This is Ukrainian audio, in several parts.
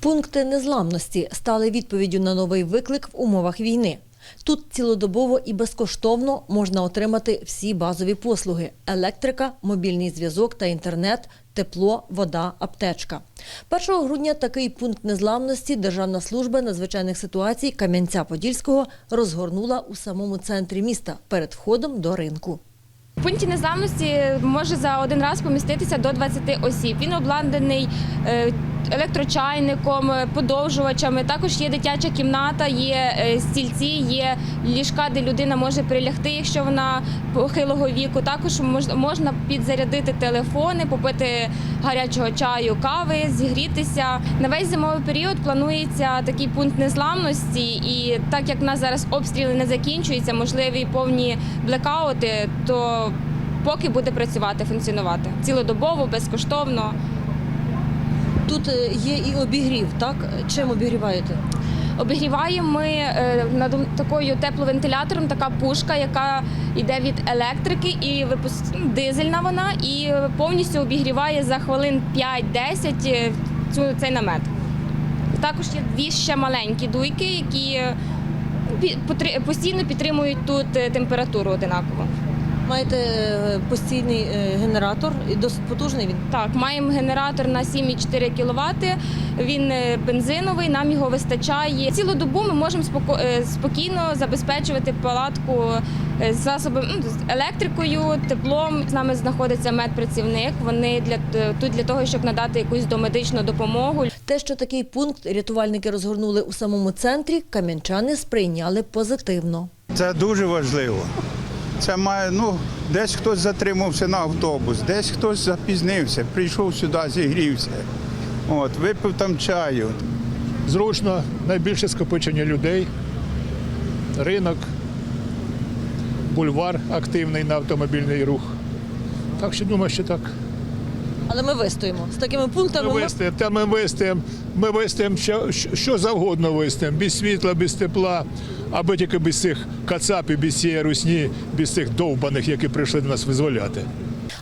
Пункти незламності стали відповіддю на новий виклик в умовах війни. Тут цілодобово і безкоштовно можна отримати всі базові послуги: електрика, мобільний зв'язок та інтернет, тепло, вода, аптечка. 1 грудня такий пункт незламності Державна служба надзвичайних ситуацій Кам'янця-Подільського розгорнула у самому центрі міста перед входом до ринку. В пункті незламності може за один раз поміститися до 20 осіб. Він обладнаний е, електрочайником, е, подовжувачами. Також є дитяча кімната, є е, стільці, є ліжка, де людина може прилягти, якщо вона похилого віку. Також можна підзарядити телефони, попити гарячого чаю, кави, зігрітися. На весь зимовий період планується такий пункт незламності, і так як в нас зараз обстріли не закінчуються, можливі повні блекаути, то поки буде працювати, функціонувати цілодобово, безкоштовно. Тут е, є і обігрів, так? Чим обігріваєте? Обігріваємо ми е, над такою тепловентилятором, така пушка, яка йде від електрики і випуск... ну, дизельна вона, і повністю обігріває за хвилин 5-10 е, цю цей намет. Також є дві ще маленькі дуйки, які е, постійно підтримують тут температуру одинаково. Маєте е, постійний е, генератор і досить потужний він. Так, маємо генератор на 7,4 кВт. Він е, бензиновий, нам його вистачає. Цілу добу ми можемо спокійно забезпечувати палатку засобами ну, з електрикою, теплом. З нами знаходиться медпрацівник. Вони для тут для того, щоб надати якусь домедичну допомогу. Те, що такий пункт рятувальники розгорнули у самому центрі, кам'янчани сприйняли позитивно. Це дуже важливо. Це має, ну, десь хтось затримався на автобус, десь хтось запізнився, прийшов сюди, зігрівся. От, випив там чаю. Зручно, найбільше скопичення людей, ринок, бульвар активний на автомобільний рух. Так що думаю, що так. Але ми вистоїмо з такими пунктами. ми- вистоїмо, та ми вистоїмо, ми вистоїмо що, що завгодно вистоїмо, без світла, без тепла, аби тільки без цих кацапів, без цієї русні, без цих довбаних, які прийшли до нас визволяти.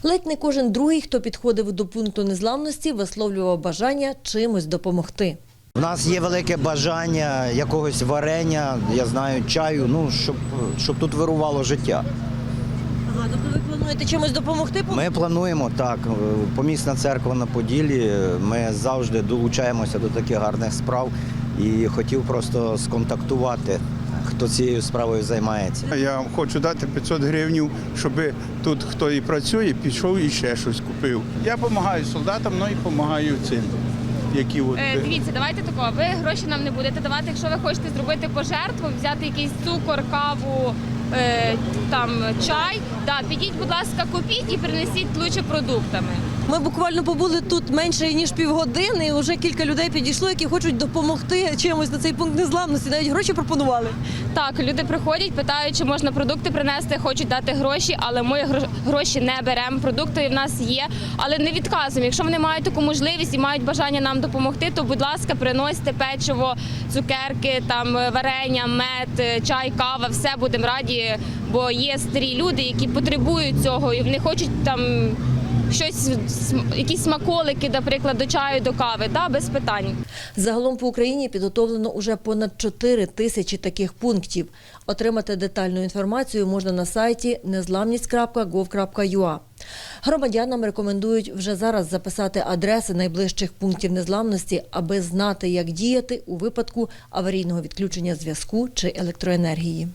Ледь не кожен другий, хто підходив до пункту незламності, висловлював бажання чимось допомогти. У нас є велике бажання якогось варення, я знаю, чаю, ну щоб, щоб тут вирувало життя. Ага, тобто ви плануєте чимось допомогти? Ми плануємо так. е, Помісна церква на Поділлі. е, Ми завжди долучаємося до таких гарних справ і хотів просто сконтактувати, хто цією справою займається. Я хочу дати 500 гривень, щоб тут хто і працює, пішов і ще щось купив. Я допомагаю солдатам, ну і допомагаю цим, які от. Е, дивіться, давайте такого. Ви гроші нам не будете давати. Якщо ви хочете зробити пожертву, взяти якийсь цукор, каву, там чай. Да, підіть, будь ласка, купіть і принесіть лучше продуктами. Ми буквально побули тут менше ніж півгодини, і вже кілька людей підійшло, які хочуть допомогти чимось на цей пункт незламності. Навіть гроші пропонували. Так, люди приходять, питають, чи можна продукти принести, хочуть дати гроші, але ми гро- гроші не беремо. Продукти в нас є, але не відказуємо. Якщо вони мають таку можливість і мають бажання нам допомогти, то будь ласка, приносьте печиво, цукерки, там е, варення, мед, е, чай, кава, все будемо раді, бо є старі люди, які потребують цього і вони хочуть там. Щось якісь смаколики, наприклад, до чаю, до кави, да, без питань. Загалом по Україні підготовлено уже понад 4 тисячі таких пунктів. Отримати детальну інформацію можна на сайті незламність.gov.ua. Громадянам рекомендують вже зараз записати адреси найближчих пунктів незламності, аби знати, як діяти у випадку аварійного відключення зв'язку чи електроенергії.